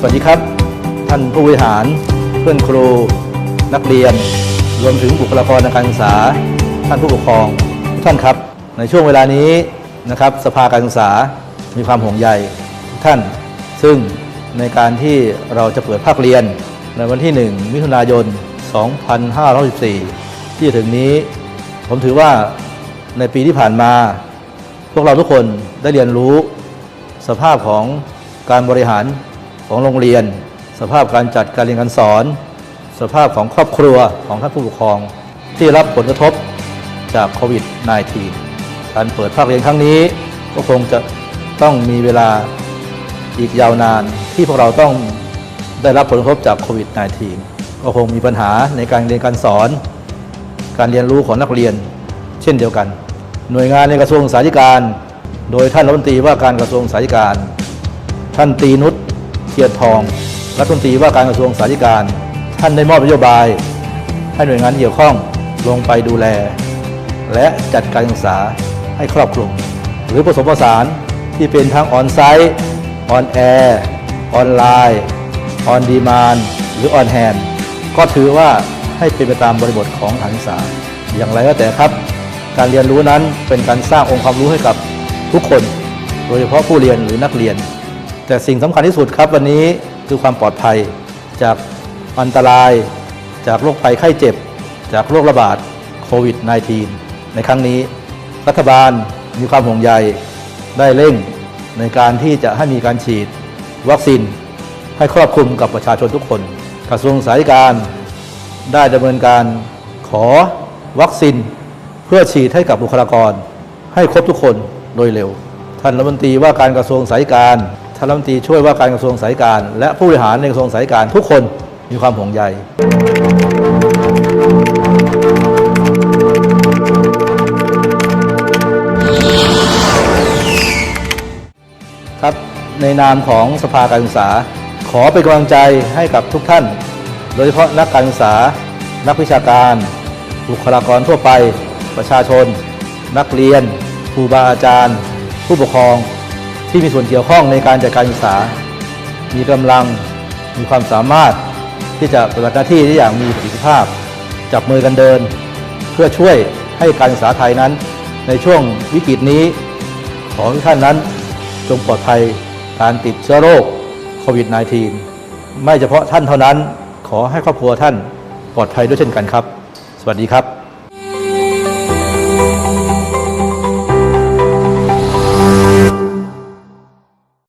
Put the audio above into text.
สวัสดีครับ ท่านผู้บริหาร เพื่อนครู นักเรียน รวมถึงบุคลากรทางการศึกษา ท่านผู้ปกครองทุกท่านครับ ในช่วงเวลานี้นะครับ สภาการศึกษามีความห่วงใยท่าน ซึ่งในการที่เราจะเปิดภาคเรียน ในวันที่ 1 มิถุนายน 2564ที่ถึงนี้ ผมถือว่าในปีที่ผ่านมา พวกเราทุกคนได้เรียนรู้สภาพของการบริหาร ของโรงเรียน สภาพการจัดการเรียนการสอน สภาพของครอบครัวของท่านผู้ปกครอง ที่รับผลกระทบจากโควิด -19 การเปิดภาคเรียนครั้งนี้ก็คงจะต้องมีเวลาอีกยาวนานที่พวกเราต้องได้รับผลกระทบจากโควิด -19 ก็คงมีปัญหาในการเรียนการสอน การเรียนรู้ของนักเรียน เช่นเดียวกัน หน่วยงานในกระทรวงสาธารณการ โดยท่านรัฐมนตรีว่าการกระทรวงสาธารณการ ท่านตีนุช ทียนทอง รัฐมนตรีว่าการกระทรวงสาธารณการ ท่านได้มอบนโยบาย ให้หน่วยงานที่เกี่ยวข้องลงไปดูแล และจัดการศึกษาให้ครอบคลุม หรือผสมผสานที่เป็นทั้งออนไซต์ออนแอร์ออนไลน์ออนดีมานหรือออนแฮนก็ถือว่าให้เป็นไปตามบริบทของการศึกษา อย่างไรก็แต่ครับ การเรียนรู้นั้นเป็นการสร้างองค์ความรู้ให้กับทุกคน โดยเฉพาะผู้เรียนหรือนักเรียน แต่สิ่งสำคัญที่สุดครับวันนี้คือความปลอดภัย จากอันตราย จากโรคภัยไข้เจ็บ จากโรคระบาดโควิด -19 ในครั้งนี้ รัฐบาลมีความห่วงใยได้เร่งในการที่จะให้มีการฉีดวัคซีนให้ครอบคลุมกับประชาชนทุกคน กระทรวงสาธารณการได้ดำเนินการขอวัคซีนเพื่อฉีดให้กับบุคลากร ให้ครบทุกคนโดยเร็ว ท่านรัฐมนตรีว่าการกระทรวงสาธารณการ ท่านรัฐมนตรีช่วยว่าการกระทรวงสาธารณการ และผู้บริหารในกระทรวงสาธารณการทุกคนมีความห่วงใยครับในนามของสภาการศึกษา ขอเป็นกำลังใจให้กับทุกท่าน โดยเฉพาะนักการศึกษา นักวิชาการ บุคลากรทั่วไป ประชาชน นักเรียนครูบาอาจารย์ ผู้ปกครอง ที่มีส่วนเกี่ยวข้องในการจัดการศึกษา มีกำลัง มีความสามารถที่จะปฏิบัติหน้าที่ได้อย่างมีประสิทธิภาพ จับมือกันเดิน เพื่อช่วยให้การศึกษาไทยนั้น ในช่วงวิกฤตนี้ ขอให้ทุกท่านนั้นจงปลอดภัยการติดเชื้อโรคโควิด -19 ไม่เฉพาะท่านเท่านั้น ขอให้ครอบครัวท่านปลอดภัยด้วยเช่นกันครับ สวัสดีครับ